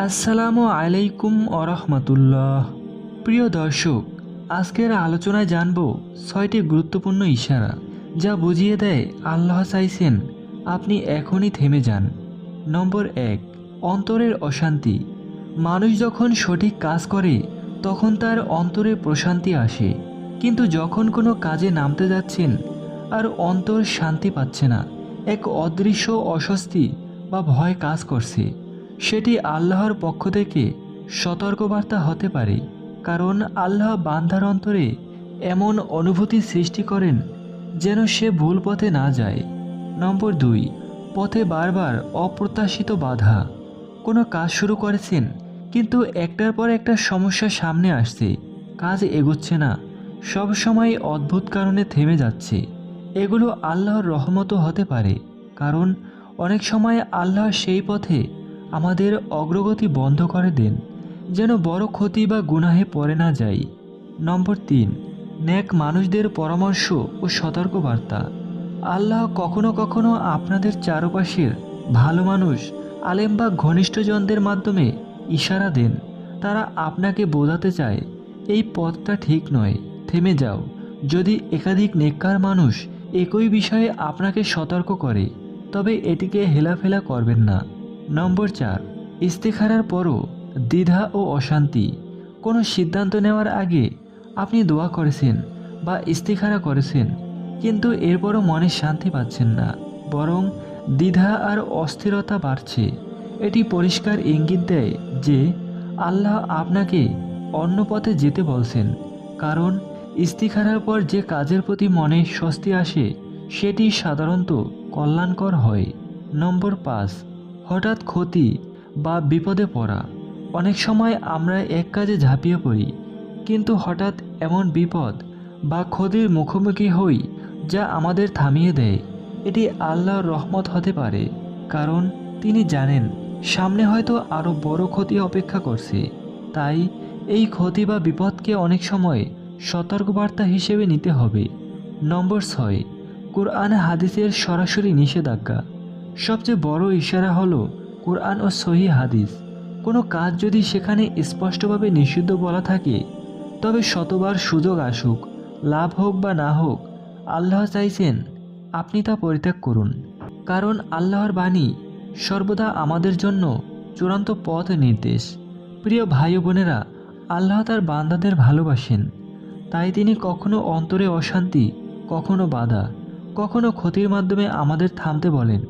আসসালামু আলাইকুম আরহামতুল্লাহ প্রিয় দর্শক, আজকের আলোচনায় জানব ছয়টি গুরুত্বপূর্ণ ইশারা যা বুঝিয়ে দেয় আল্লাহ চাইছেন আপনি এখনই থেমে যান। নম্বর এক, অন্তরের অশান্তি। মানুষ যখন সঠিক কাজ করে, তখন তার অন্তরে প্রশান্তি আসে। কিন্তু যখন কোনো কাজে নামতে যাচ্ছেন, আর অন্তর শান্তি পাচ্ছে না, এক অদৃশ্য অস্বস্তি বা ভয় কাজ করছে। সেটি আল্লাহর পক্ষ থেকে সতর্কবার্তা হতে পারে, কারণ আল্লাহ বান্ধার অন্তরে এমন অনুভূতি সৃষ্টি করেন যেন সে ভুল পথে না যায়। নম্বর দুই, পথে বারবার অপ্রত্যাশিত বাধা। কোনো কাজ শুরু করেছেন, কিন্তু একটার পর একটা সমস্যা সামনে আসছে। কাজ এগোচ্ছে না, সব সময় অদ্ভুত কারণে থেমে যাচ্ছে। এগুলো আল্লাহর রহমতও হতে পারে, কারণ অনেক সময় আল্লাহ সেই পথে আমাদের অগ্রগতি বন্ধ করে দেন, যেন বড় ক্ষতি বা গুনাহে পড়ে না যাই। নম্বর তিন ন্যাক মানুষদের পরামর্শ ও সতর্কবার্তা। আল্লাহ কখনো কখনো আপনাদের চারপাশের ভালো মানুষ, আলেম বা ঘনিষ্ঠজনদের মাধ্যমে ইশারা দেন। তারা আপনাকে বোঝাতে চায়, এই পথটা ঠিক নয়, থেমে যাও। যদি একাধিক নেককার মানুষ একই বিষয়ে আপনাকে সতর্ক করে, তবে এটিকে হেলাফেলা করবেন না। নম্বর চার, ইস্তেখারার পরও দ্বিধা ও অশান্তি। কোনো সিদ্ধান্ত নেওয়ার আগে আপনি দোয়া করেছেন বা ইস্তেখারা করেছেন, কিন্তু এরপরও মনে শান্তি পাচ্ছেন না, বরং দ্বিধা আর অস্থিরতা বাড়ছে। এটি পরিষ্কার ইঙ্গিত দেয় যে আল্লাহ আপনাকে অন্য পথে যেতে বলছেন, কারণ ইস্তিখারার পর যে কাজের প্রতি মনে স্বস্তি আসে, সেটি সাধারণত কল্যাণকর হয়। নম্বর পাঁচ হঠাৎ ক্ষতি বা বিপদে পড়া। অনেক সময় আমরা এক কাজে ঝাঁপিয়ে পড়ি, কিন্তু হঠাৎ এমন বিপদ বা ক্ষতির মুখোমুখি হই যা আমাদের থামিয়ে দেয়। এটি আল্লাহর রহমত হতে পারে, কারণ তিনি জানেন, সামনে হয়তো আরও বড় ক্ষতি অপেক্ষা করছে। তাই এই ক্ষতি বা বিপদকে অনেক সময় সতর্কবার্তা হিসেবে নিতে হবে। নম্বর ছয়, কোরআন হাদিসের সরাসরি নিষেধাজ্ঞা। সবচেয়ে বড় ইশারা হলো কোরআন ও সহি হাদিস। কোনো কাজ যদি সেখানে স্পষ্টভাবে নিষিদ্ধ বলা থাকে, তবে শতবার সুযোগ আসুক, লাভ হোক বা না হোক, আল্লাহ চাইছেন আপনি তা পরিত্যাগ করুন। কারণ আল্লাহর বাণী সর্বদা আমাদের জন্য চূড়ান্ত পথ নির্দেশ। প্রিয় ভাই বোনেরা, আল্লাহ তার বান্দাদের ভালোবাসেন। তাই তিনি কখনো অন্তরে অশান্তি, কখনো বাধা, কখনো ক্ষতির মাধ্যমে আমাদের থামতে বলেন।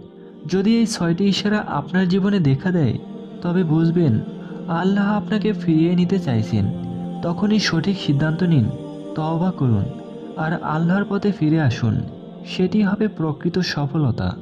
যদি এই ছয়টি ইশারা আপনার জীবনে দেখা দেয়, তবে বুঝবেন, আল্লাহ আপনাকে ফিরিয়ে নিতে চাইছেন। তখনই সঠিক সিদ্ধান্ত নিন, তওবা করুন, আর আল্লাহর পথে ফিরে আসুন। সেটি হবে প্রকৃত সফলতা।